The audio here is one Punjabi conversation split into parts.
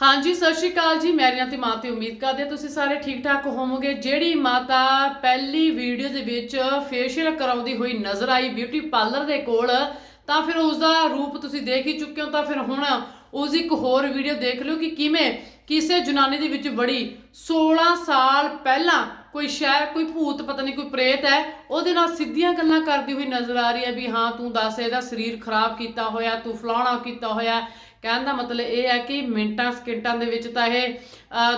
ਹਾਂਜੀ, ਸਤਿ ਸ਼੍ਰੀ ਅਕਾਲ ਜੀ। ਮੇਰੀ ਨਾਂ ਤੇ ਮਾਂ ਤੇ ਉਮੀਦ ਕਰਦੇ ਤੁਸੀਂ ਸਾਰੇ ਠੀਕ ਠਾਕ ਹੋਵੋਗੇ। ਜਿਹੜੀ ਮਾਤਾ ਪਹਿਲੀ ਵੀਡੀਓ ਦੇ ਵਿੱਚ ਫੇਸ਼ੀਅਲ ਕਰਾਉਂਦੀ ਹੋਈ ਨਜ਼ਰ ਆਈ ਬਿਊਟੀ ਪਾਰਲਰ ਦੇ ਕੋਲ, ਤਾਂ ਫਿਰ ਉਸ ਦਾ ਰੂਪ ਤੁਸੀਂ ਦੇਖ ਹੀ ਚੁੱਕੇ ਹੋ, ਤਾਂ ਫਿਰ ਹੁਣ ਉਸ ਇੱਕ ਹੋਰ ਵੀਡੀਓ ਦੇਖ ਲਿਓ ਕਿ ਕਿਵੇਂ ਕਿਸੇ ਜਨਾਨੀ ਦੇ ਵਿੱਚ ਬੜੀ 16 ਸਾਲ ਪਹਿਲਾਂ ਕੋਈ ਸ਼ਹਿਰ, ਕੋਈ ਭੂਤ, ਪਤਾ ਨਹੀਂ ਕੋਈ ਪ੍ਰੇਤ ਹੈ, ਉਹਦੇ ਨਾਲ ਸਿੱਧੀਆਂ ਗੱਲਾਂ ਕਰਦੀ ਹੋਈ ਨਜ਼ਰ ਆ ਰਹੀ ਹੈ ਵੀ ਹਾਂ, ਤੂੰ ਦੱਸ, ਇਹਦਾ ਸਰੀਰ ਖਰਾਬ ਕੀਤਾ ਹੋਇਆ, ਤੂੰ ਫਲਾਣਾ ਕੀਤਾ ਹੋਇਆ ਕਹਿਣ ਦਾ ਮਤਲਬ ਇਹ ਹੈ ਕਿ ਮਿੰਟਾਂ, ਸਕਿੰਟਾਂ ਦੇ ਵਿੱਚ ਤਾਂ ਇਹ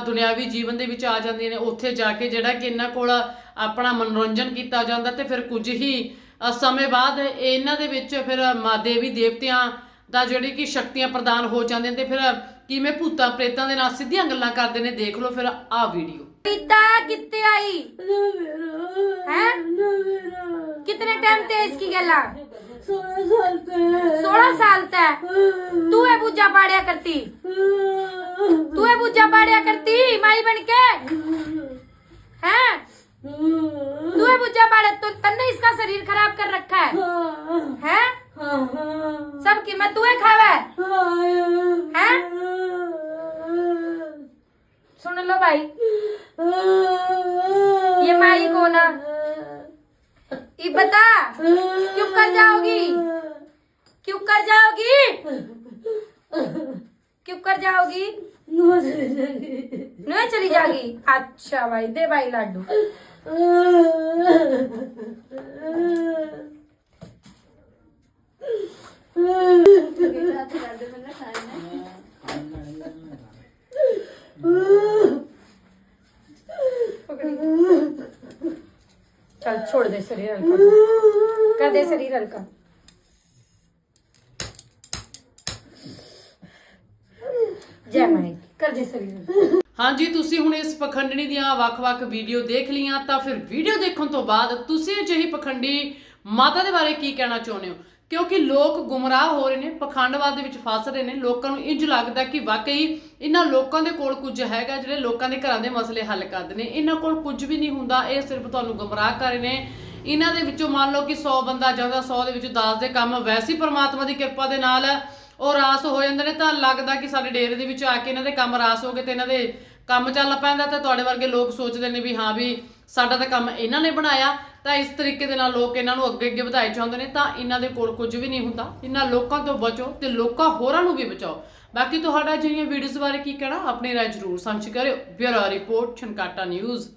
ਦੁਨਿਆਵੀ ਜੀਵਨ ਦੇ ਵਿੱਚ ਆ ਜਾਂਦੀਆਂ ਨੇ। ਉੱਥੇ ਜਾ ਕੇ ਜਿਹੜਾ ਕਿ ਇਹਨਾਂ ਕੋਲ ਆਪਣਾ ਮਨੋਰੰਜਨ ਕੀਤਾ ਜਾਂਦਾ ਤੇ ਫਿਰ ਕੁਝ ਹੀ ਸਮੇਂ ਬਾਅਦ ਇਹਨਾਂ ਦੇ ਵਿੱਚ ਫਿਰ ਮਾਂ, ਦੇਵੀ, ਦੇਵਤਿਆਂ ਦਾ ਜਿਹੜੀ ਕਿ ਸ਼ਕਤੀਆਂ ਪ੍ਰਦਾਨ ਹੋ ਜਾਂਦੀਆਂ ਤੇ ਫਿਰ ਕਿਵੇਂ ਭੂਤਾਂ ਪ੍ਰੇਤਾਂ ਦੇ ਨਾਲ ਸਿੱਧੀਆਂ ਗੱਲਾਂ ਕਰਦੇ ਨੇ ਦੇਖ ਲਓ ਫਿਰ ਆਹ ਵੀਡੀਓ रीता कितने आई हैं कितने टाइम थे इसकी गला सोलह साल तक तू है पूजा पाड़िया करती तू है पूजा पाड़िया करती माई बन के हैं तू है पूजा पाड़िया तो तन्ने इसका शरीर खराब कर रखा है हैं सब कीमत तू है खावे हैं सुन लो भाई ये माई को ना ये बता क्यों कर जाओगी क्यों कर जाओगी क्यों कर जाओगी नहीं चली जाएगी अच्छा भाई दे भाई लाडू चल छोड़ दे शरीर हल्का कर दे शरीर हल्का जय माई कर दे शरीर हल्का ਹਾਂਜੀ ਤੁਸੀਂ ਹੁਣ ਇਸ ਪਖੰਡਣੀ ਦੀਆਂ ਵੱਖ-ਵੱਖ ਵੀਡੀਓ ਦੇਖ ਲਈਆਂ ਤਾਂ ਫਿਰ ਵੀਡੀਓ ਦੇਖਣ ਤੋਂ ਬਾਅਦ ਤੁਸੀਂ ਅਜਿਹੀ ਪਖੰਡੀ ਮਾਤਾ ਦੇ ਬਾਰੇ ਕੀ ਕਹਿਣਾ ਚਾਹੁੰਦੇ ਹੋ ਕਿਉਂਕਿ ਲੋਕ ਗੁੰਮਰਾਹ ਹੋ ਰਹੇ ਨੇ, ਪਖੰਡਵਾਦ ਦੇ ਵਿੱਚ ਫਸ ਰਹੇ ਨੇ, ਲੋਕਾਂ ਨੂੰ ਇੰਜ ਲੱਗਦਾ ਕਿ ਵਾਕਈ ਇਹਨਾਂ ਲੋਕਾਂ ਦੇ ਕੋਲ ਕੁਝ ਹੈਗਾ, ਜਿਹੜੇ ਲੋਕਾਂ ਦੇ ਘਰਾਂ ਦੇ ਮਸਲੇ ਹੱਲ ਕਰਦੇ ਨੇ। ਇਹਨਾਂ ਕੋਲ ਕੁਝ ਵੀ ਨਹੀਂ ਹੁੰਦਾ, ਇਹ ਸਿਰਫ ਤੁਹਾਨੂੰ ਗੁੰਮਰਾਹ ਕਰ ਰਹੇ ਨੇ। ਇਹਨਾਂ ਦੇ ਵਿੱਚੋਂ ਮੰਨ ਲਓ ਕਿ 100 ਬੰਦਾ ਜਾਂਦਾ 100 ਦੇ ਵਿੱਚੋਂ 10 ਦੇ ਕੰਮ, ਵੈਸੇ ਹੀ ਪ੍ਰਮਾਤਮਾ ਦੀ ਕਿਰਪਾ ਦੇ ਨਾਲ ਉਹ ਰਾਸ ਹੋ ਜਾਂਦੇ ਨੇ, ਤਾਂ ਲੱਗਦਾ ਕਿ ਸਾਡੇ ਡੇਰੇ ਦੇ ਵਿੱਚ ਆ ਕੇ ਇਹਨਾਂ ਦੇ ਕੰਮ ਰਾਸ ਹੋ ਗਏ ਤੇ ਇਹਨਾਂ ਦੇ ਕੰਮ ਚੱਲ ਪੈਂਦਾ ਤਾਂ ਤੁਹਾਡੇ ਵਰਗੇ ਲੋਕ ਸੋਚਦੇ ਨੇ ਵੀ ਹਾਂ ਵੀ ਸਾਡਾ ਤਾਂ ਕੰਮ ਇਹਨਾਂ ਨੇ ਬਣਾਇਆ। ਤਾਂ ਇਸ ਤਰੀਕੇ ਦੇ ਨਾਲ ਲੋਕ ਇਹਨਾਂ ਨੂੰ ਅੱਗੇ ਅੱਗੇ ਵਧਾਏ ਚਾਹੁੰਦੇ ਨੇ ਤਾਂ ਇਹਨਾਂ ਦੇ ਕੋਲ ਕੁਝ ਵੀ ਨਹੀਂ ਹੁੰਦਾ। ਇਹਨਾਂ ਲੋਕਾਂ ਤੋਂ ਬਚੋ ਤੇ ਲੋਕਾਂ ਹੋਰਾਂ ਨੂੰ ਵੀ ਬਚਾਓ। ਬਾਕੀ ਤੁਹਾਡਾ ਜਿਹੜੀਆਂ ਵੀਡੀਓਜ਼ ਬਾਰੇ ਕੀ ਕਹਿਣਾ? ਆਪਣੀ ਰਾਏ ਜ਼ਰੂਰ ਸਾਂਝੀ ਕਰਿਓ। Bureau report Chhankata news.